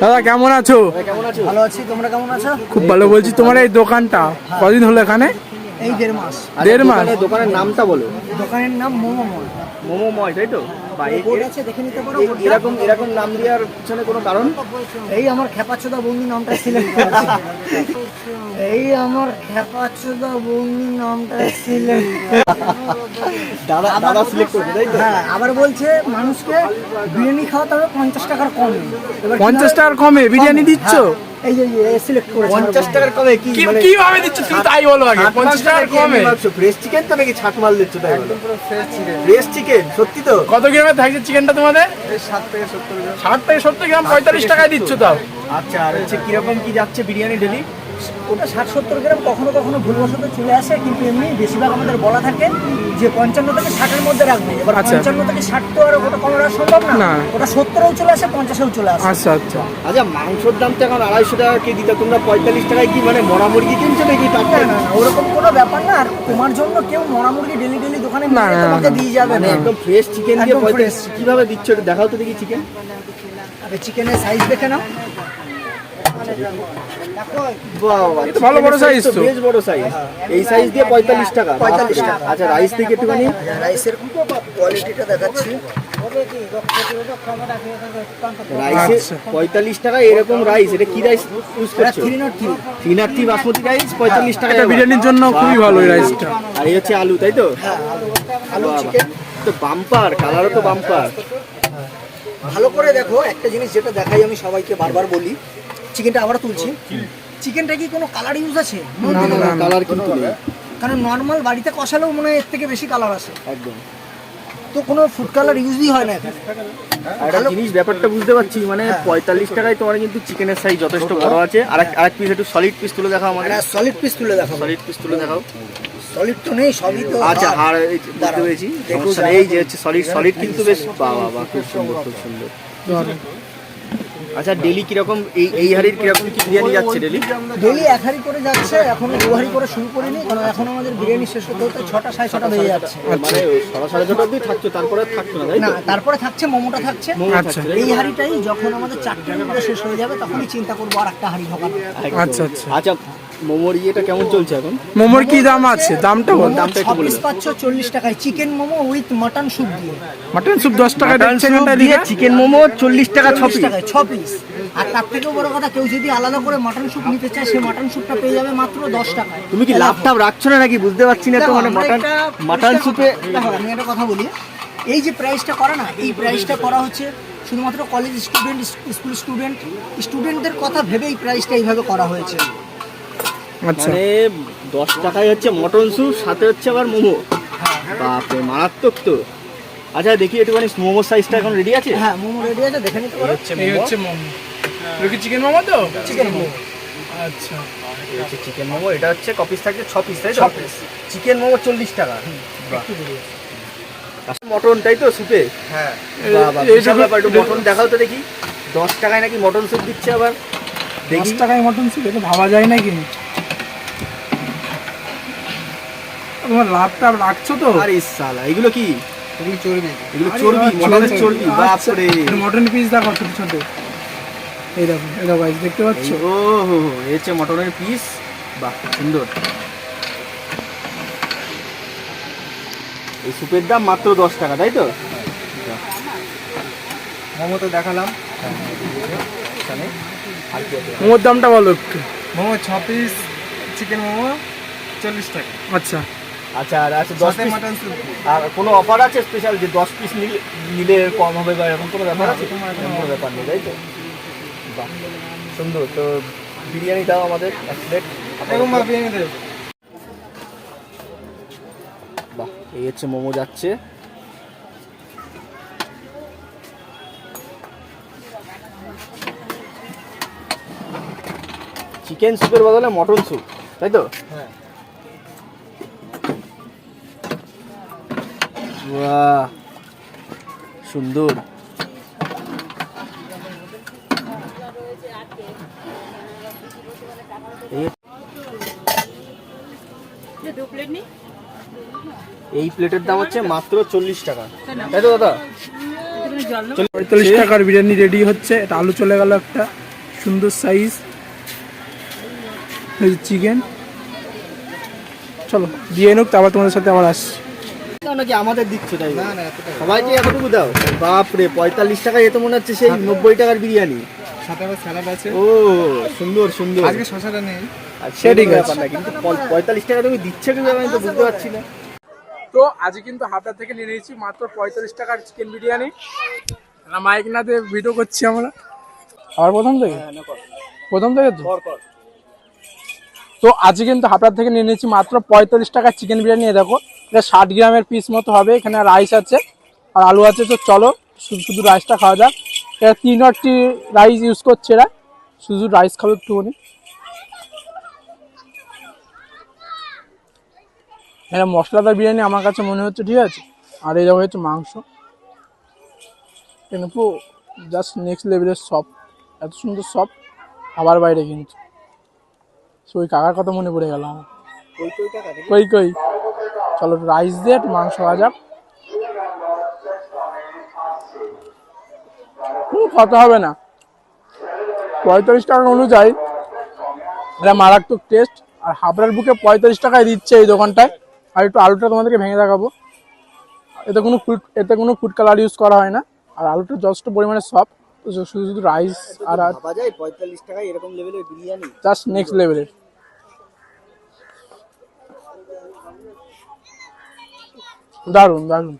দাদা কেমন আছো? কেমন আছো ভালো আছি তোমরা কেমন আছো? খুব ভালো বলছি তোমার এই দোকানটা কদিন হলো এখানে? এই দেড় মাস। দেড় মাস? দোকানের- দোকানের নামটা বলো। দোকানের নাম মোমো মল। মোমো ময় তাই তো? বা এ- বোর্ড আছে? দেখে নিতে পারো এ- বোর্ডটা। এরকম এরকম নাম দেওয়ার পিছনে কোনো কারণ? এই আমার খেপাচোদা বন্দি নামটা সিলেক্ট এই আমার খেপাচোদা বন্দি নামটা সিলেক্ট দাদা দাদা সিলেক্ট করবে তাই তো? হ্যাঁ আবার বলছে মানুষকে বিরিয়ানি খাওয়াতে হবে পঞ্চাশ টাকার কমে। পঞ্চাশ টাকার কমে? বিরিয়ানি কমে, দিচ্ছ? হ্যাঁ, এই যে সিলেক্ট টাকার কমে কি কি মানে কীভাবে দিচ্ছ? তুমি তাই বলো আগে। পঞ্চাশ টাকার কমে? ফ্রেশ চিকেন তো নাকি ছাট মাল দিচ্ছ তাই ফ্রেশ চিকেন সত্যি তো? কত গ্রামের থাকছে চিকেনটা তোমাদের? ষাট থেকে সত্তর ষাট থেকে সত্তর গ্রাম পঁয়তাল্লিশ টাকায় দিচ্ছ তাও। আচ্ছা আর হচ্ছে কীরকম কি যাচ্ছে বিরিয়ানি ডেলি ওটা ষাট সত্তর গ্রাম কখনো কখনো ভুলবশত চলে আসে কিন্তু এমনি বেশিরভাগ আমাদের বলা থাকে যে পঞ্চান্ন থেকে ষাটের মধ্যে রাখবে। এবার আচ্ছা। পঞ্চান্ন থেকে ষাট তো আর ওটা কম রাখা সম্ভব না। ওটা সত্তরেও চলে আসে পঞ্চাশেও চলে আসে। আচ্ছা আচ্ছা। আচ্ছা মাংসর দাম তো এখন আড়াইশো টাকা কেজি তা তোমরা পঁয়তাল্লিশ টাকায় কি মানে মরা মুরগি কিনছো নাকি না, না, না, ওরকম কোনো ব্যাপার না। আর তোমার জন্য কেউ মরা মুরগি ডেলি ডেলি দোকানে না, তোমাকে দিয়ে যাবে মানে না। একদম ফ্রেশ চিকেন দিয়ে পঁয়তাল্লিশ কীভাবে দিচ্ছ দেখাও তো দেখি চিকেন আরে চিকেনের সাইজ দেখে নাও। ভালো বড় size তো। বেশ বড় সাইজ এই সাইজ দিয়ে পঁয়তাল্লিশ টাকা। 45 টাকা। আচ্ছা রাইস থেকে একটুখানি। রাইসের কোয়ালিটিটা দেখাচ্ছি। রাইসে আচ্ছা। টাকা এরকম রাইস এটা কি রাইস ইউজ করছ? থ্রি বাসমতি রাইস পঁয়তাল্লিশ টাকা এটা বিরিয়ানির জন্য খুবই ভালো এই রাইসটা আর এই হচ্ছে আলু তাই তো? আলু। চিকেন তো বাম্পার কালারও তো বাম্পার ভালো করে দেখো একটা জিনিস যেটা দেখাই আমি সবাইকে বারবার বলি। চিকেনটা আবার তুলছি। চিকেনটা কি কোনো কালার ইউজ আছে? না, না, না। কালার কিন্তু নেই। কারণ নর্মাল বাড়িতে কষালেও মনে হয় এর থেকে বেশি কালার আসে। একদম। তো কোনো ফুড কালার ইউজই হয় না একটা জিনিস ব্যাপারটা বুঝতে পারছি মানে পঁয়তাল্লিশ টাকায় তোমার কিন্তু চিকেনের সাইজ যথেষ্ট বড় আছে। আর এক আরেক পিস একটু সলিড পিস তুলে দেখাও আমাকে। সলিড পিস তুলে দেখাবো। সলিড পিস তুলে দেখাও। সলিড তো নেই সবই তো আচ্ছা আর বুঝতে পেরেছি। এই যে হচ্ছে সলিড সলিড কিন্তু বেশ বাহ বাহ বাহ খুব সুন্দর খুব সুন্দর। আচ্ছা ডেলি কীরকম এই এই হাড়ির কীরকম কি বিরিয়ানি যাচ্ছে ডেলি? ডেলি এক হাড়ি করে যাচ্ছে এখন দু হাড়ি করে শুরু করিনি কারণ এখন আমাদের বিরিয়ানি শেষ হতে হতে ছটা সাড়ে ছটা হয়ে যাচ্ছে। মানে সাড়ে সাড়ে ছটা অব্দি থাকছে তারপরে থাকছে না তাই না তারপরে থাকছে মোমোটা থাকছে। আচ্ছা। এই হাড়িটাই যখন আমাদের চারটে মধ্যে শেষ হয়ে যাবে তখনই চিন্তা করব আর একটা হাড়ি ঢোকানো আচ্ছা, আচ্ছা। আচ্ছা মোমোর ইয়েটা কেমন চলছে এখন? মোমোর কি দাম আছে? দামটা বল। দামটা একটু বলে পিস চল্লিশ টাকায় chicken momo with mutton soup দিয়ে। মাটন স্যুপ দশ টাকা দিয়ে চিকেন মোমো চল্লিশ টাকা ছ পিস টাকায় ছ পিস আর তার থেকেও বড় কথা কেউ যদি আলাদা করে মাটন স্যুপ নিতে চায় সে মাটন স্যুপটা পেয়ে যাবে মাত্র দশ টাকায়। তুমি কি লাভ টাভ রাখছো না নাকি? বুঝতে পারছি না তো মানে মাটন মাটন স্যুপে আমি একটা কথা বলি। এই যে প্রাইসটা করা না এই প্রাইসটা করা হচ্ছে শুধুমাত্র কলেজ স্টুডেন্ট স্কুল স্টুডেন্ট স্টুডেন্টদের কথা ভেবে এই প্রাইসটা এইভাবে করা হয়েছে। মানে দশ টাকায় হচ্ছে মটন স্যুপ সাথে হচ্ছে আবার মোমো। বাপরে মারাত্মক তো। আচ্ছা দেখি একটুখানি মোমোর সাইজটা এখন রেডি আছে? হ্যাঁ মোমো রেডি আছে দেখে নিতে পারো। এই হচ্ছে মোমো। এটা কি চিকেন মোমো তো? চিকেন মোমো। আচ্ছা। এই হচ্ছে চিকেন মোমো এটা হচ্ছে ক পিস থাকছে? ছ পিস তাই তো? চিকেন মোমো চল্লিশ টাকা। মটন তাই তো স্যুপে হ্যাঁ। বাহ, বাহ, এই বিশাল একটু মটন দেখাও তো দেখি। দশ টাকায় নাকি মটন স্যুপ দিচ্ছে আবার? দশ দেখি টাকায় মটন স্যুপ এটা ভাবা যায় নাকি তোমার লাভ টাভ রাখছো তো? আরে সালা এগুলো কি? এগুলো চর্বি এগুলো চর্বি মটনের চর্বি বাপরে। মটন পিস দেখো ছোট ছোট। এই দেখো এই দেখো guys, দেখতে পাচ্ছ? ও হো হো এই হচ্ছে মটনের পিস বাহ সুন্দর। এই স্যুপের দাম মাত্র দশ টাকা তাই তো? মোমো তো দেখালাম। মোমোর দামটা বলো একটু। মোমো ছ পিস চিকেন মোমো চল্লিশ টাকা। আচ্ছা। আচ্ছা আর আচ্ছা দশ পিস মাটন স্যুপ আর কোনো অফার আছে স্পেশাল যে দশ পিস নিলে কম হবে বা এরকম কোনো ব্যাপার আছে? কোনো ব্যাপার নেই তাই তো? সুন্দর। তো বিরিয়ানি দাও আমাদের এক প্লেট এরকম বিরিয়ানি দেবে। বাহ এই হচ্ছে মোমো যাচ্ছে। চিকেন স্যুপের বদলে মটন স্যুপ তাই তো? হ্যাঁ। বাহ, সুন্দর। এই- প্লেটের দাম হচ্ছে মাত্র চল্লিশ টাকা। তাই তো দাদা। পঁয়তাল্লিশ টাকার বিরিয়ানি রেডি হচ্ছে। এটা আলু চলে গেল একটা। সুন্দর সাইজ চিকেন চলো, দিয়ে নোক, তারপর তোমাদের সাথে আবার আসছি। নাকি আমাদের দিচ্ছ তাই না না এত টাকা সবাইকে এতটুকু দাও। বাপরে পঁয়তাল্লিশ টাকা মনে হচ্ছে সেই নব্বই টাকার বিরিয়ানি। সাথে আবার স্যালাড আছে। ও সুন্দর সুন্দর। আজকে শশাটা নেই। আর সে ঠিক আছে। কিন্তু পঁয়- পঁয়তাল্লিশ টাকা তুমি দিচ্ছে কি আমি তো বুঝতে পারছি না। তো আজকে কিন্তু হাবড়া থেকে নিয়ে নিয়েছি মাত্র পঁয়তাল্লিশ টাকার চিকেন বিরিয়ানি। আর মাইক না দিয়ে ভিডিও করছি আমরা। আবার প্রথম থেকে? প্রথম থেকে তো? তো আজকে কিন্তু হাবড়া থেকে নিয়ে নিয়েছি মাত্র পঁয়তাল্লিশ টাকার চিকেন বিরিয়ানি দেখো। এটা ষাট গ্রামের পিস মতো হবে এখানে রাইস আছে আর আলু আছে তো চলো শুধু শুধু রাইসটা খাওয়া যাক। এটা তিন আটটি রাইস ইউজ করছে এরা। শুধু রাইস খাবে একটুখানি। এটা মশলাদার বিরিয়ানি আমার কাছে মনে হচ্ছে ঠিক আছে? আর এই দেখো হচ্ছে মাংস। কিন্তু পুরো জাস্ট নেক্সট লেভেলের সব এত সুন্দর সব খাবার বাইরে কিন্তু। সে ওই কাকার কথা মনে পড়ে গেল। কই কই? চলো রাইস দিয়ে একটু মাংস খাওয়া যাক কথা হবে না। পঁয়তাল্লিশ টাকা অনুযায়ী। এটা মারাত্মক টেস্ট আর হাবড়ার বুকে পঁয়তাল্লিশ টাকায় দিচ্ছে এই দোকানটায়। আর একটু আলুটা তোমাদেরকে ভেঙে দেখাবো। এতে কোনো ফুড এতে কোনো ফুড কালার ইউজ করা হয় না। আর আলুটা যথেষ্ট পরিমাণে সফট শুধু শুধু রাইস আর পঁয়তাল্লিশ টাকায় এরকম লেভেলের বিরিয়ানি? জাস্ট নেক্সট লেভেলের দারুণ দারুণ